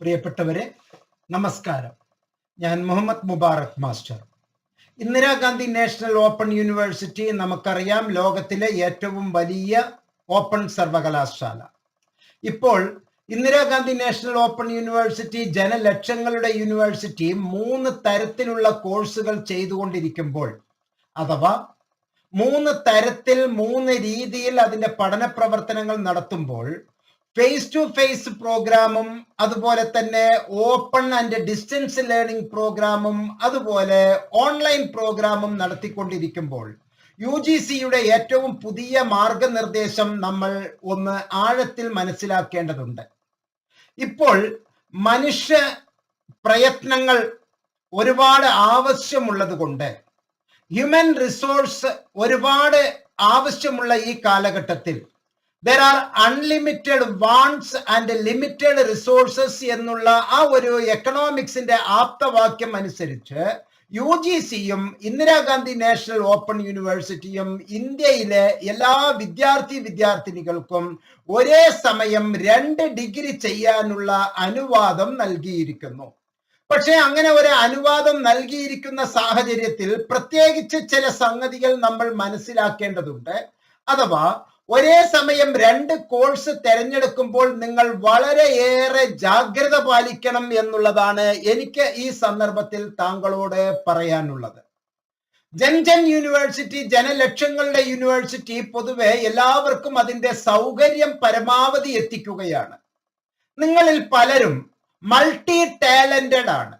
പ്രിയപ്പെട്ടവരെ നമസ്കാരം. ഞാൻ Muhammad Mubarak master. Indira Gandhi national open university നമുക്കറിയാം ലോകത്തിലെ ഏറ്റവും വലിയ ഓപ്പൺ സർവകലാശാല. ഇപ്പോൾ ഇന്ദിരാഗാന്ധി നാഷണൽ ഓപ്പൺ യൂണിവേഴ്സിറ്റി ജനലക്ഷങ്ങളുടെ യൂണിവേഴ്സിറ്റി മൂന്ന് തരത്തിലുള്ള കോഴ്സുകൾ ചെയ്തുകൊണ്ടിരിക്കുമ്പോൾ അഥവാ മൂന്ന് തരത്തിൽ മൂന്ന് രീതിയിൽ അതിന്റെ പഠന പ്രവർത്തനങ്ങൾ നടത്തുമ്പോൾ ഫേസ് ടു ഫേസ് പ്രോഗ്രാമും അതുപോലെ തന്നെ ഓപ്പൺ ആൻഡ് ഡിസ്റ്റൻസ് ലേണിംഗ് പ്രോഗ്രാമും അതുപോലെ ഓൺലൈൻ പ്രോഗ്രാമും നടത്തിക്കൊണ്ടിരിക്കുമ്പോൾ യു ജി സിയുടെ ഏറ്റവും പുതിയ മാർഗനിർദ്ദേശം നമ്മൾ ഒന്ന് ആഴത്തിൽ മനസ്സിലാക്കേണ്ടതുണ്ട്. ഇപ്പോൾ മനുഷ്യ പ്രയത്നങ്ങൾ ഒരുപാട് ആവശ്യമുള്ളത് കൊണ്ട് ഹ്യൂമൻ റിസോഴ്സ് ഒരുപാട് ആവശ്യമുള്ള ഈ കാലഘട്ടത്തിൽ there are unlimited wants and limited resources എന്നുള്ള ആ ഒരു എക്കണോമിക്സിന്റെ ആപ്തവാക്യം അനുസരിച്ച് യു ജി സിയും ഇന്ദിരാഗാന്ധി നാഷണൽ ഓപ്പൺ യൂണിവേഴ്സിറ്റിയും ഇന്ത്യയിലെ എല്ലാ വിദ്യാർത്ഥി വിദ്യാർത്ഥിനികൾക്കും ഒരേ സമയം രണ്ട് ഡിഗ്രി ചെയ്യാനുള്ള അനുവാദം നൽകിയിരിക്കുന്നു. പക്ഷെ അങ്ങനെ ഒരു അനുവാദം നൽകിയിരിക്കുന്ന സാഹചര്യത്തിൽ പ്രത്യേകിച്ച് ചില സംഗതികൾ നമ്മൾ മനസ്സിലാക്കേണ്ടതുണ്ട്. അഥവാ ഒരേ സമയം രണ്ട് കോഴ്സ് തിരഞ്ഞെടുക്കുമ്പോൾ നിങ്ങൾ വളരെയേറെ ജാഗ്രത പാലിക്കണം എന്നുള്ളതാണ് എനിക്ക് ഈ സന്ദർഭത്തിൽ താങ്കളോട് പറയാനുള്ളത്. ജൻജൻ യൂണിവേഴ്സിറ്റി ജനലക്ഷങ്ങളുടെ യൂണിവേഴ്സിറ്റി പൊതുവെ എല്ലാവർക്കും അതിന്റെ സൗകര്യം പരമാവധി എത്തിക്കുകയാണ്. നിങ്ങളിൽ പലരും മൾട്ടി ടാലന്റഡ് ആണ്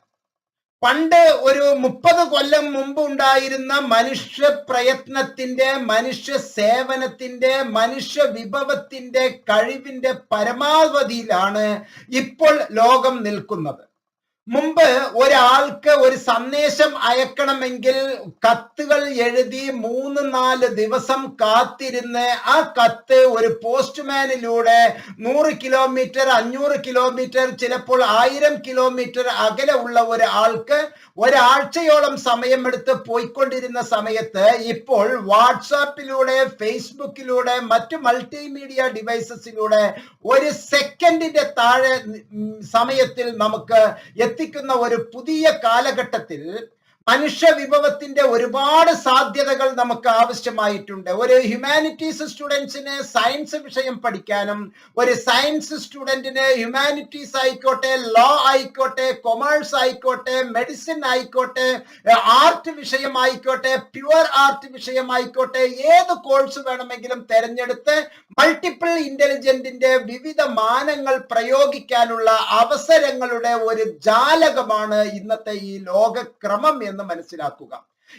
പണ്ട് ഒരു മുപ്പത് കൊല്ലം മുമ്പ് ഉണ്ടായിരുന്ന മനുഷ്യ പ്രയത്നത്തിന്റെ മനുഷ്യ സേവനത്തിന്റെ മനുഷ്യ വിഭവത്തിന്റെ കഴിവിന്റെ പരമാവധിയിലാണ് ഇപ്പോൾ ലോകം നിൽക്കുന്നത്. മുമ്പ് ഒരാൾക്ക് ഒരു സന്ദേശം അയക്കണമെങ്കിൽ കത്തുകൾ എഴുതി മൂന്ന് നാല് ദിവസം കാത്തിരുന്ന് ആ കത്ത് ഒരു പോസ്റ്റ്മാനിലൂടെ നൂറ് കിലോമീറ്റർ അഞ്ഞൂറ് കിലോമീറ്റർ ചിലപ്പോൾ ആയിരം കിലോമീറ്റർ അകലെ ഉള്ള ഒരാൾക്ക് ഒരാഴ്ചയോളം സമയമെടുത്ത് പോയിക്കൊണ്ടിരുന്ന സമയത്ത് ഇപ്പോൾ വാട്സാപ്പിലൂടെ ഫേസ്ബുക്കിലൂടെ മറ്റു മൾട്ടിമീഡിയ ഡിവൈസസിലൂടെ ഒരു സെക്കൻഡിന്റെ താഴെ സമയത്തിൽ നമുക്ക് എത്തിക്കുന്ന ഒരു പുതിയ കാലഘട്ടത്തിൽ മനുഷ്യ വിഭവത്തിന്റെ ഒരുപാട് സാധ്യതകൾ നമുക്ക് ആവശ്യമായിട്ടുണ്ട്. ഒരു ഹ്യൂമാനിറ്റീസ് സ്റ്റുഡൻസിന് സയൻസ് വിഷയം പഠിക്കാനും ഒരു സയൻസ് സ്റ്റുഡന്റിന് ഹ്യൂമാനിറ്റീസ് ആയിക്കോട്ടെ ലോ ആയിക്കോട്ടെ കൊമേഴ്സ് ആയിക്കോട്ടെ മെഡിസിൻ ആയിക്കോട്ടെ ആർട്ട് വിഷയം ആയിക്കോട്ടെ പ്യുവർ ആർട്ട് വിഷയം ആയിക്കോട്ടെ ഏത് കോഴ്സ് വേണമെങ്കിലും തെരഞ്ഞെടുത്ത് മൾട്ടിപ്പിൾ ഇന്റലിജന്റിന്റെ വിവിധ മാനങ്ങൾ പ്രയോഗിക്കാനുള്ള അവസരങ്ങളുടെ ഒരു ജാലകമാണ് ഇന്നത്തെ ഈ ലോകക്രമം എന്ന് മനസ്സിലാക്കുക.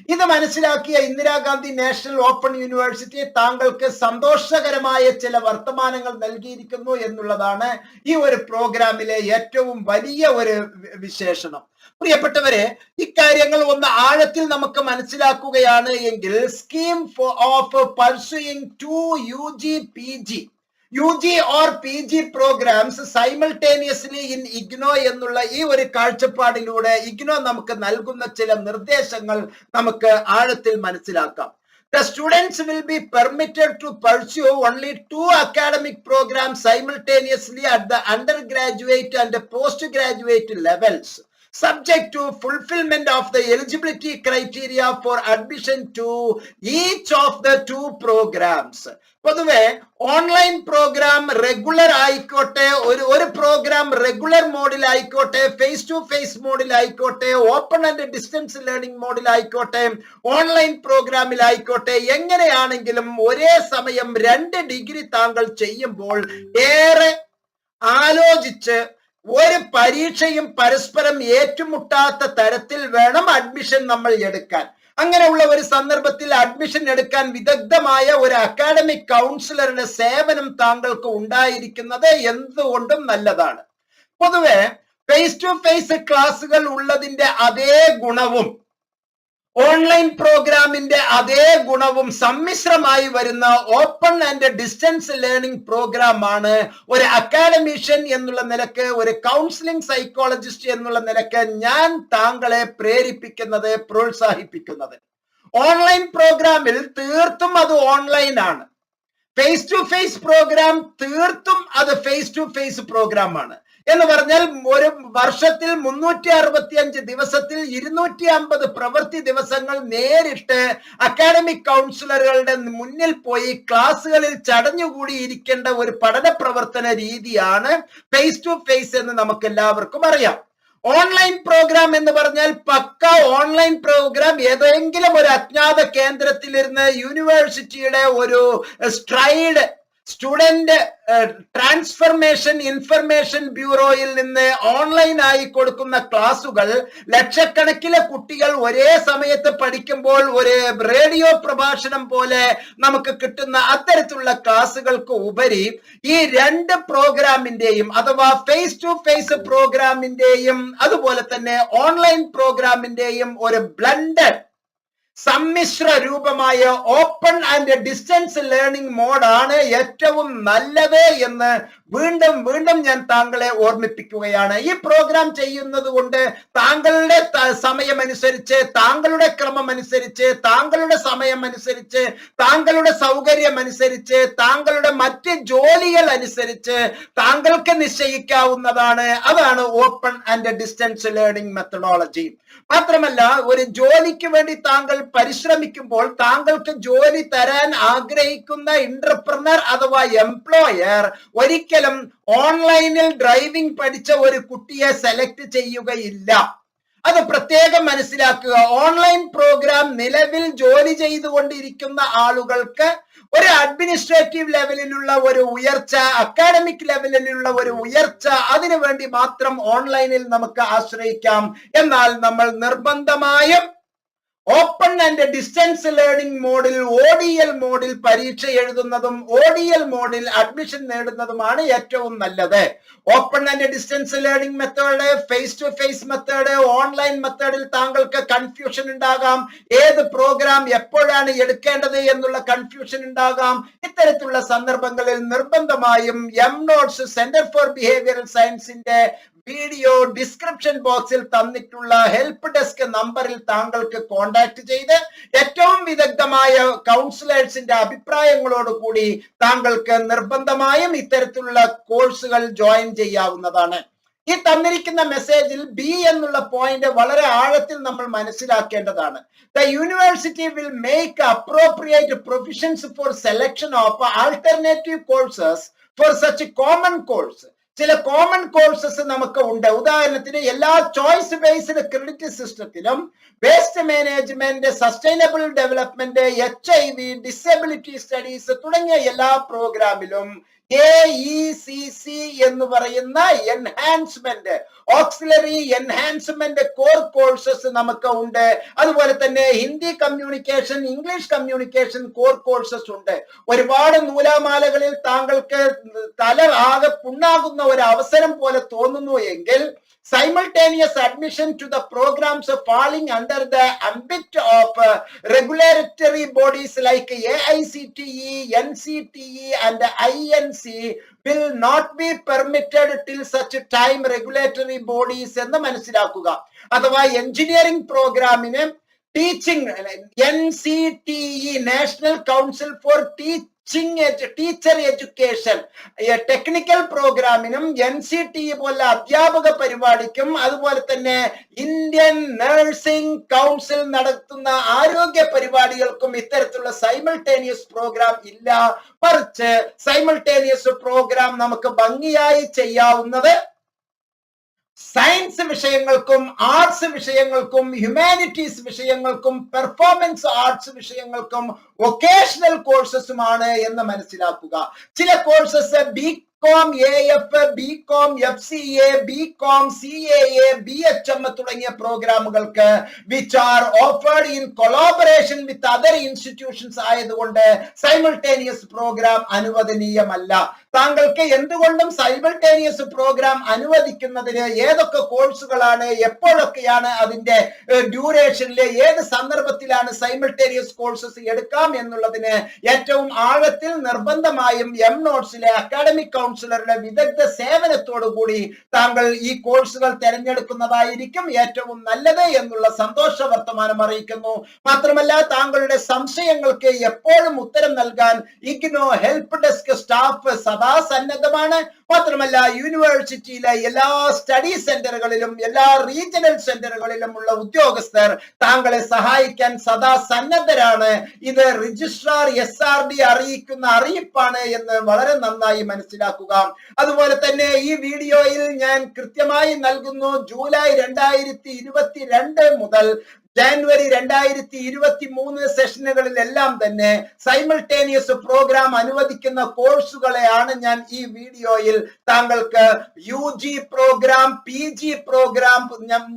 ഇത് മനസ്സിലാക്കിയ ഇന്ദിരാഗാന്ധി നാഷണൽ ഓപ്പൺ യൂണിവേഴ്സിറ്റി താങ്കൾക്ക് സന്തോഷകരമായ ചില വർത്തമാനങ്ങൾ നൽകിയിരിക്കുന്നു എന്നുള്ളതാണ് ഈ ഒരു പ്രോഗ്രാമിലെ ഏറ്റവും വലിയ ഒരു വിശേഷണം. പ്രിയപ്പെട്ടവരെ ഇക്കാര്യങ്ങൾ ഒന്ന് ആഴത്തിൽ നമുക്ക് മനസ്സിലാക്കുകയാണ് എങ്കിൽ scheme of pursuing two U G P G U G or P G programs simultaneously in IGNOU എന്നുള്ള ഈ ഒരു കാഴ്ചപ്പാടിലൂടെ ഇഗ്നോ നമുക്ക് നൽകുന്ന ചില നിർദ്ദേശങ്ങൾ നമുക്ക് ആഴത്തിൽ മനസ്സിലാക്കാം The students will be permitted to pursue only two academic programs simultaneously at the undergraduate and postgraduate levels, subject to fulfillment of the eligibility criteria for admission to each of the two programs. പൊതുവെ online program regular ആയിക്കോട്ടെ ഒരു ഒരു program regular മോഡിൽ ആയിക്കോട്ടെ face to face മോഡിൽ ആയിക്കോട്ടെ open and distance learning മോഡിൽ ആയിക്കോട്ടെ ഓൺലൈൻ പ്രോഗ്രാമിൽ ആയിക്കോട്ടെ എങ്ങനെയാണെങ്കിലും ഒരേ സമയം രണ്ട് ഡിഗ്രി താങ്കൾ ചെയ്യുമ്പോൾ ഏറെ ആലോചിച്ച് ഒരു പരീക്ഷയും പരസ്പരം ഏറ്റുമുട്ടാത്ത തരത്തിൽ വേണം അഡ്മിഷൻ നമ്മൾ എടുക്കാൻ. അങ്ങനെയുള്ള ഒരു സന്ദർഭത്തിൽ അഡ്മിഷൻ എടുക്കാൻ വിദഗ്ധമായ ഒരു അക്കാഡമിക് കൗൺസിലറുടെ സേവനം താങ്കൾക്ക് ഉണ്ടായിരിക്കുന്നത് എന്തുകൊണ്ടും നല്ലതാണ്. പൊതുവെ ഫേസ് ടു ഫേസ് ക്ലാസ്സുകൾ ഉള്ളതിന്റെ അതേ ഗുണവും ഓൺലൈൻ പ്രോഗ്രാമിന്റെ അതേ ഗുണവും സമ്മിശ്രമായി വരുന്ന open and distance learning program ആണ് ഒരു അക്കാഡമീഷ്യൻ എന്നുള്ള നിലയ്ക്ക് ഒരു കൗൺസിലിംഗ് സൈക്കോളജിസ്റ്റ് എന്നുള്ള നിലയ്ക്ക് ഞാൻ താങ്കളെ പ്രേരിപ്പിക്കുന്നത് പ്രോത്സാഹിപ്പിക്കുന്നത്. ഓൺലൈൻ പ്രോഗ്രാമിൽ തീർത്തും അത് ഓൺലൈൻ ആണ് ഫേസ് ടു ഫേസ് പ്രോഗ്രാം തീർത്തും അത് ഫേസ് ടു ഫേസ് പ്രോഗ്രാം ആണ് എന്ന് പറഞ്ഞാൽ ഒരു വർഷത്തിൽ മുന്നൂറ്റി അറുപത്തി അഞ്ച് ദിവസത്തിൽ ഇരുന്നൂറ്റി അമ്പത് പ്രവൃത്തി ദിവസങ്ങൾ നേരിട്ട് അക്കാഡമിക് കൗൺസിലറുകളുടെ മുന്നിൽ പോയി ക്ലാസ്സുകളിൽ ചടഞ്ഞുകൂടി ഇരിക്കേണ്ട ഒരു പഠന പ്രവർത്തന രീതിയാണ് ഫേസ് ടു ഫേസ് എന്ന് നമുക്ക് എല്ലാവർക്കും അറിയാം. ഓൺലൈൻ പ്രോഗ്രാം എന്ന് പറഞ്ഞാൽ പക്ക ഓൺലൈൻ പ്രോഗ്രാം ഏതെങ്കിലും ഒരു അജ്ഞാത കേന്ദ്രത്തിലിരുന്ന് യൂണിവേഴ്സിറ്റിയുടെ ഒരു സ്ട്രൈഡ് സ്റ്റുഡന്റ് ട്രാൻസ്ഫർമേഷൻ ഇൻഫർമേഷൻ ബ്യൂറോയിൽ നിന്ന് ഓൺലൈനായി കൊടുക്കുന്ന ക്ലാസുകൾ ലക്ഷക്കണക്കിലെ കുട്ടികൾ ഒരേ സമയത്ത് പഠിക്കുമ്പോൾ ഒരു റേഡിയോ പ്രഭാഷണം പോലെ നമുക്ക് കിട്ടുന്ന അത്തരത്തിലുള്ള ക്ലാസുകൾക്ക് ഉപരി ഈ രണ്ട് പ്രോഗ്രാമിന്റെയും അഥവാ ഫേസ് ടു ഫേസ് പ്രോഗ്രാമിന്റെയും അതുപോലെ തന്നെ ഓൺലൈൻ പ്രോഗ്രാമിന്റെയും ഒരു ബ്ലൻഡഡ് സമ്മിശ്ര രൂപമായ ഓപ്പൺ ആൻഡ് ഡിസ്റ്റൻസ് ലേണിംഗ് മോഡാണ് ഏറ്റവും നല്ലത് എന്ന് വീണ്ടും വീണ്ടും ഞാൻ താങ്കളെ ഓർമ്മിപ്പിക്കുകയാണ്. ഈ പ്രോഗ്രാം ചെയ്യുന്നത് കൊണ്ട് താങ്കളുടെ സമയമനുസരിച്ച് താങ്കളുടെ ക്രമമനുസരിച്ച് താങ്കളുടെ സമയം അനുസരിച്ച് താങ്കളുടെ സൗകര്യമനുസരിച്ച് താങ്കളുടെ മറ്റ് ജോലികൾ അനുസരിച്ച് താങ്കൾക്ക് നിശ്ചയിക്കാവുന്നതാണ്. അതാണ് open and distance learning methodology മാത്രമല്ല ഒരു ജോലിക്ക് വേണ്ടി താങ്കൾ പരിശ്രമിക്കുമ്പോൾ താങ്കൾക്ക് ജോലി തരാൻ ആഗ്രഹിക്കുന്ന ഇന്റർപ്രണർ അഥവാ എംപ്ലോയർ ഒരിക്കലും ഓൺലൈനിൽ ഡ്രൈവിംഗ് പഠിച്ച ഒരു കുട്ടിയെ സെലക്ട് ചെയ്യുകയില്ല. അത് പ്രത്യേകം മനസ്സിലാക്കുക. ഓൺലൈൻ പ്രോഗ്രാം നിലവിൽ ജോലി ചെയ്തുകൊണ്ടിരിക്കുന്ന ആളുകൾക്ക് ഒരു അഡ്മിനിസ്ട്രേറ്റീവ് ലെവലിലുള്ള ഒരു ഉയർച്ച അക്കാഡമിക് ലെവലിലുള്ള ഒരു ഉയർച്ച അതിനു വേണ്ടി മാത്രം ഓൺലൈനിൽ നമുക്ക് ആശ്രയിക്കാം. എന്നാൽ നമ്മൾ നിർബന്ധമായും ഓപ്പൺ ആൻഡ് ഡിസ്റ്റൻസ് ലേണിംഗ് മോഡിൽ എൽ മോഡിൽ പരീക്ഷ എഴുതുന്നതും എൽ മോഡിൽ അഡ്മിഷൻ നേടുന്നതുമാണ് ഏറ്റവും നല്ലത്. Open and distance learning method face to face method online മെത്തേഡിൽ താങ്കൾക്ക് കൺഫ്യൂഷൻ ഉണ്ടാകാം. ഏത് പ്രോഗ്രാം എപ്പോഴാണ് എടുക്കേണ്ടത് എന്നുള്ള കൺഫ്യൂഷൻ ഉണ്ടാകാം. ഇത്തരത്തിലുള്ള സന്ദർഭങ്ങളിൽ നിർബന്ധമായും M notes centre for behavioural സയൻസിന്റെ വീഡിയോ ഡിസ്ക്രിപ്ഷൻ ബോക്സിൽ തന്നിട്ടുള്ള ഹെൽപ്പ് ഡെസ്ക് നമ്പറിൽ താങ്കൾക്ക് കോൺടാക്ട് ചെയ്ത് ഏറ്റവും വിദഗ്ധമായ കൗൺസിലേഴ്സിന്റെ അഭിപ്രായങ്ങളോട് കൂടി താങ്കൾക്ക് നിർബന്ധമായും ഇത്തരത്തിലുള്ള കോഴ്സുകൾ ജോയിൻ ചെയ്യാവുന്നതാണ്. ഈ തന്നിരിക്കുന്ന മെസ്സേജിൽ ബി എന്നുള്ള പോയിന്റ് വളരെ ആഴത്തിൽ നമ്മൾ മനസ്സിലാക്കേണ്ടതാണ്. The university will make appropriate provisions for selection of alternative courses for such common course ചില കോമൺ കോഴ്സസ് നമുക്ക് ഉണ്ട്. ഉദാഹരണത്തിന് എല്ലാ ചോയ്സ് ബേസ്ഡ് ക്രെഡിറ്റ് സിസ്റ്റത്തിലും waste management sustainable development H I V disability studies തുടങ്ങിയ എല്ലാ പ്രോഗ്രാമിലും എ ഇ സി സി എന്ന് പറയുന്ന enhancement auxiliary enhancement core courses നമുക്ക് ഉണ്ട്. അതുപോലെ തന്നെ Hindi communication English communication core courses ഉണ്ട്. ഒരുപാട് നൂലാമാലകളിൽ താങ്കൾക്ക് തല ആകെ പുണ്ണാകുന്ന ഒരു അവസരം പോലെ തോന്നുന്നു എങ്കിൽ simultaneous admission to the programs falling under the ambit of uh, regulatory bodies like AICTE, NCTE and INC will not be permitted till such time regulatory bodies എന്ന് മനസ്സിലാക്കുക അഥവാ എഞ്ചിനീയറിംഗ് പ്രോഗ്രാമിന് teaching N C T E national council for teaching teacher education technical പ്രോഗ്രാമിനും N C T പോലെ അധ്യാപക പരിപാടിക്കും അതുപോലെ തന്നെ Indian nursing council നടത്തുന്ന ആരോഗ്യ പരിപാടികൾക്കും ഇത്തരത്തിലുള്ള സൈമിൾട്ടേനിയസ് പ്രോഗ്രാം ഇല്ല. മറിച്ച് സൈമിൾട്ടേനിയസ് പ്രോഗ്രാം നമുക്ക് ഭംഗിയായി ചെയ്യാവുന്നത് സയൻസ് വിഷയങ്ങൾക്കും ആർട്സ് വിഷയങ്ങൾക്കും ഹ്യൂമാനിറ്റീസ് വിഷയങ്ങൾക്കും പെർഫോമൻസ് ആർട്സ് വിഷയങ്ങൾക്കും വൊക്കേഷണൽ കോഴ്സസുമാണ് എന്ന് മനസ്സിലാക്കുക. ചില courses B com A F B com F C A B com C A A B H M തുടങ്ങിയ പ്രോഗ്രാമുകൾക്ക് which are offered in collaboration with other institutions ആയതുകൊണ്ട് simultaneous programme അനുവദനീയമല്ല. താങ്കൾക്ക് എന്തുകൊണ്ടും സൈമിൾട്ടേനിയസ് പ്രോഗ്രാം അനുവദിക്കുന്നതിന് ഏതൊക്കെ കോഴ്സുകളാണ് എപ്പോഴൊക്കെയാണ് അതിന്റെ ഡ്യൂറേഷനിലെ ഏത് സന്ദർഭത്തിലാണ് സൈമിൾട്ടേനിയസ് കോഴ്സസ് എടുക്കാം എന്നുള്ളതിന് ഏറ്റവും ആഴത്തിൽ നിർബന്ധമായും എം നോട്ട്സിലെ അക്കാഡമിക് കൗൺസിലറുടെ വിദഗ്ധ സേവനത്തോടു കൂടി താങ്കൾ ഈ കോഴ്സുകൾ തിരഞ്ഞെടുക്കുന്നതായിരിക്കും ഏറ്റവും നല്ലത് എന്നുള്ള സന്തോഷ വർത്തമാനം അറിയിക്കുന്നു. മാത്രമല്ല താങ്കളുടെ സംശയങ്ങൾക്ക് എപ്പോഴും ഉത്തരം നൽകാൻ ഇഗ്നോ ഹെൽപ്പ് ഡെസ്ക് സ്റ്റാഫ് സദാ സന്നദ്ധമാണ്. മാത്രമല്ല യൂണിവേഴ്സിറ്റിയിലെ എല്ലാ സ്റ്റഡി സെന്ററുകളിലും എല്ലാ റീജിയണൽ സെന്ററുകളിലും ഉള്ള ഉദ്യോഗസ്ഥർ താങ്കളെ സഹായിക്കാൻ സദാ സന്നദ്ധരാണ്. ഇത് രജിസ്ട്രാർ എസ് ആർ ഡി അറിയിക്കുന്ന അറിയിപ്പാണ് എന്ന് വളരെ നന്നായി മനസ്സിലാക്കുക അതുപോലെ തന്നെ ഈ വീഡിയോയിൽ ഞാൻ കൃത്യമായി നൽകുന്നു ജൂലൈ രണ്ടായിരത്തി ഇരുപത്തിരണ്ട് മുതൽ ജാനുവരി രണ്ടായിരത്തി ഇരുപത്തി മൂന്ന് സെഷനുകളിലെല്ലാം തന്നെ സൈമിൾട്ടേനിയസ് പ്രോഗ്രാം അനുവദിക്കുന്ന കോഴ്സുകളെയാണ് ഞാൻ ഈ വീഡിയോയിൽ താങ്കൾക്ക് U G program P G program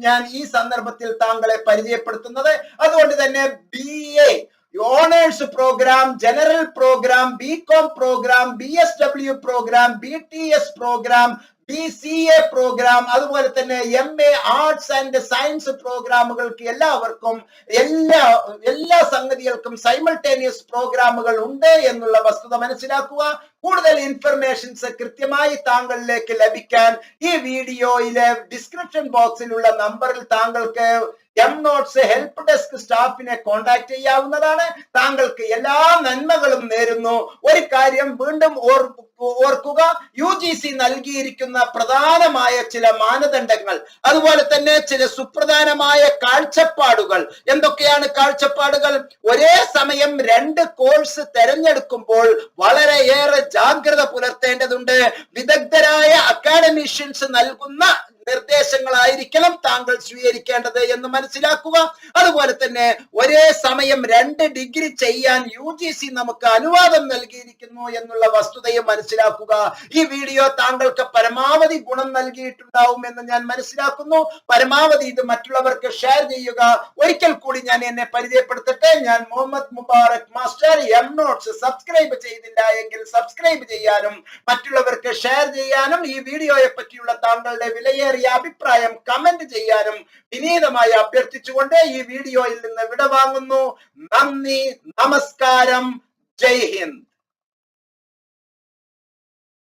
ഞാൻ ഈ സന്ദർഭത്തിൽ താങ്കളെ പരിചയപ്പെടുത്തുന്നത്. അതുകൊണ്ട് തന്നെ B A honours program general program B com program B S W program B T S program B C A program അതുപോലെ തന്നെ M A arts and science പ്രോഗ്രാമുകൾക്ക് എല്ലാവർക്കും എല്ലാ എല്ലാ സംഗതികൾക്കും സൈമൾട്ടേനിയസ് പ്രോഗ്രാമുകൾ ഉണ്ട് എന്നുള്ള വസ്തുത മനസ്സിലാക്കുക. കൂടുതൽ ഇൻഫർമേഷൻസ് കൃത്യമായി താങ്കളിലേക്ക് ലഭിക്കാൻ ഈ വീഡിയോയിലെ ഡിസ്ക്രിപ്ഷൻ ബോക്സിലുള്ള നമ്പറിൽ താങ്കൾക്ക് എം നോട്ട്സ് ഹെൽപ്പ് ഡെസ്ക് സ്റ്റാഫിനെ കോൺടാക്ട് ചെയ്യാവുന്നതാണ്. താങ്കൾക്ക് എല്ലാ നന്മകളും നേരുന്നു. ഒരു കാര്യം വീണ്ടും ഓർക്കുക. യു ജി സി നൽകിയിരിക്കുന്ന പ്രധാനമായ ചില മാനദണ്ഡങ്ങൾ അതുപോലെ തന്നെ ചില സുപ്രധാനമായ കാഴ്ചപ്പാടുകൾ. എന്തൊക്കെയാണ് കാഴ്ചപ്പാടുകൾ? ഒരേ സമയം രണ്ട് കോഴ്സ് തെരഞ്ഞെടുക്കുമ്പോൾ വളരെയേറെ ജാഗ്രത പുലർത്തേണ്ടതുണ്ട്. വിദഗ്ധരായ അക്കാഡമീഷ്യൻസ് നൽകുന്ന നിർദ്ദേശങ്ങളായിരിക്കണം താങ്കൾ സ്വീകരിക്കേണ്ടത് എന്ന് മനസ്സിലാക്കുക. അതുപോലെ തന്നെ ഒരേ സമയം രണ്ട് ഡിഗ്രി ചെയ്യാൻ യു ജി സി നമുക്ക് അനുവാദം നൽകിയിരിക്കുന്നു എന്നുള്ള വസ്തുതയും മനസ്സിലാക്കുക. ഈ വീഡിയോ താങ്കൾക്ക് പരമാവധി ഗുണം നൽകിയിട്ടുണ്ടാവും എന്ന് ഞാൻ മനസ്സിലാക്കുന്നു. പരമാവധി ഇത് മറ്റുള്ളവർക്ക് ഷെയർ ചെയ്യുക. ഒരിക്കൽ കൂടി ഞാൻ എന്നെ പരിചയപ്പെടുത്തട്ടെ. ഞാൻ Muhammad Mubarak master M notes subscribe ചെയ്തില്ല എങ്കിൽ സബ്സ്ക്രൈബ് ചെയ്യാനും മറ്റുള്ളവർക്ക് ഷെയർ ചെയ്യാനും ഈ വീഡിയോയെ പറ്റിയുള്ള താങ്കളുടെ വിലയേറിയ അഭിപ്രായം കമന്റ് ചെയ്യാനും വിനീതമായി അഭ്യർത്ഥിച്ചുകൊണ്ട് ഈ വീഡിയോയിൽ നിന്ന് വിടവാങ്ങുന്നു. നന്ദി നമസ്കാരം. ജയ് ഹിന്ദ്.